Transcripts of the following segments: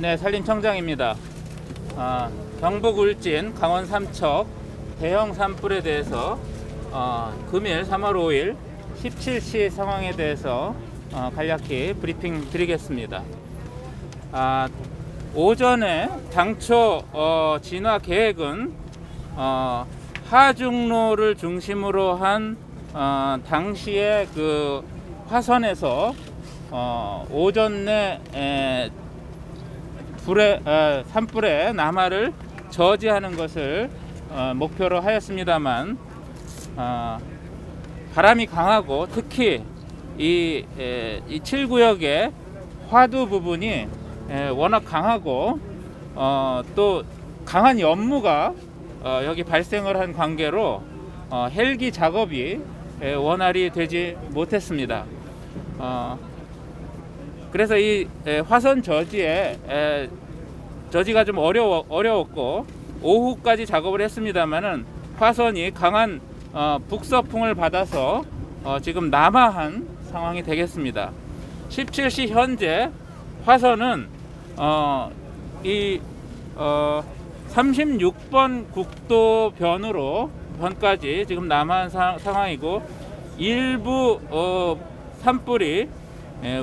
네, 산림청장입니다. 아, 경북 울진 강원 삼척 대형 산불에 대해서 어, 금일 3월 5일 17시 상황에 대해서 어, 간략히 브리핑 드리겠습니다. 아, 오전에 당초 어, 진화 계획은 어, 하중로를 중심으로 한 어, 당시의 그 화선에서 어, 오전 내 에, 불에 어, 산불에 남하를 저지하는 것을 어, 목표로 하였습니다만 어, 바람이 강하고 특히 이, 에, 이 7구역의 화두 부분이 에, 워낙 강하고 어, 또 강한 연무가 어, 여기 발생을 한 관계로 어, 헬기 작업이 에, 원활히 되지 못했습니다. 어, 그래서 이 에, 화선 저지에 에, 저지가 좀 어려워 어려웠고 오후까지 작업을 했습니다만은 화선이 강한 어, 북서풍을 받아서 어, 지금 남하한 상황이 되겠습니다. 17시 현재 화선은 어, 이 어, 36번 국도 변으로 변까지 지금 남한 사- 상황이고 일부 어, 산불이 에,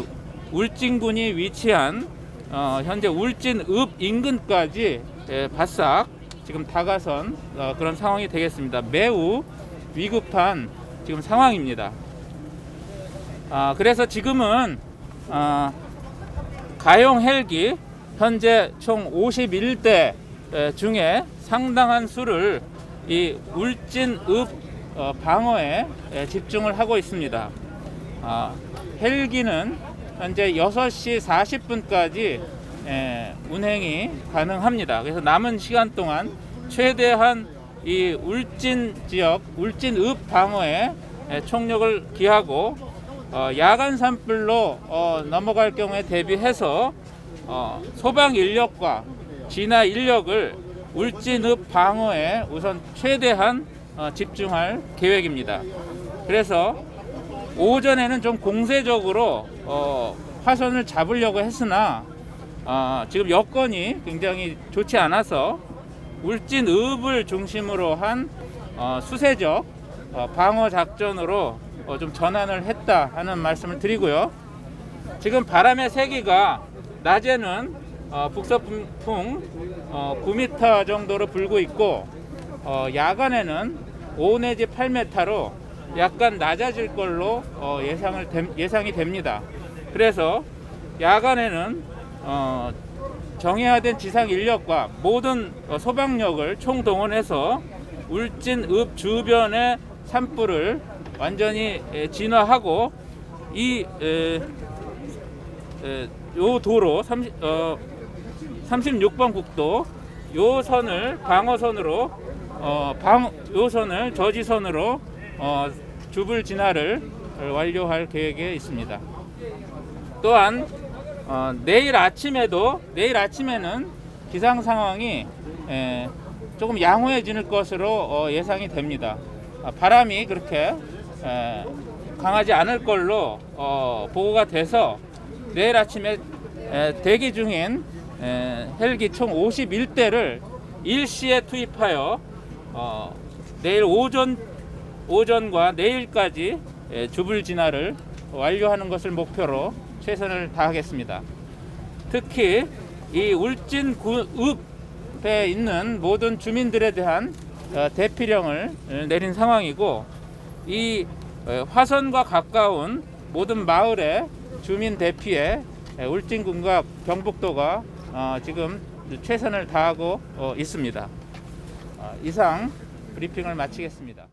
울진군이 위치한 어, 현재 울진읍 인근까지 에, 바싹 지금 다가선 어, 그런 상황이 되겠습니다. 매우 위급한 지금 상황입니다. 아, 그래서 지금은 아, 가용 헬기 현재 총 51대 중에 상당한 수를 이 울진읍 어, 방어에 에, 집중을 하고 있습니다. 아, 헬기는 현재 6시 40분까지 운행이 가능합니다. 그래서 남은 시간 동안 최대한 이 울진 지역, 울진읍 방어에 에, 총력을 기하고 어, 야간 산불로 어, 넘어갈 경우에 대비해서 어, 소방 인력과 진화 인력을 울진읍 방어에 우선 최대한 어, 집중할 계획입니다. 그래서 오전에는 좀 공세적으로 어, 화선을 잡으려고 했으나 어, 지금 여건이 굉장히 좋지 않아서 울진 읍을 중심으로 한 어, 수세적 어, 방어 작전으로 어, 좀 전환을 했다 하는 말씀을 드리고요. 지금 바람의 세기가 낮에는 어, 북서풍 어, 9m 정도로 불고 있고 어, 야간에는 5 내지 8m로 약간 낮아질 걸로 어, 예상을 됨- 예상이 됩니다. 그래서 야간에는 어, 정예화된 지상 인력과 모든 어, 소방력을 총동원해서 울진읍 주변의 산불을 완전히 에, 진화하고 이 에, 에, 요 도로 30, 어, 36번 국도 요 선을 방어선으로 어, 방, 요 선을 저지선으로 어, 주불 진화를 완료할 계획에 있습니다. 또한 어, 내일 아침에도 내일 아침에는 기상 상황이 에, 조금 양호해질 것으로 어, 예상이 됩니다. 아, 바람이 그렇게 에, 강하지 않을 걸로 어, 보고가 돼서 내일 아침에 에, 대기 중인 에, 헬기 총 51대를 일시에 투입하여 어, 내일 오전 오전과 내일까지 에, 주불 진화를 완료하는 것을 목표로 최선을 다하겠습니다. 특히 이 울진읍에 있는 모든 주민들에 대한 어, 대피령을 어, 내린 상황이고 이 어, 화선과 가까운 모든 마을의 주민 대피에 에, 울진군과 경북도가 어, 지금 최선을 다하고 어, 있습니다. 어, 이상 브리핑을 마치겠습니다.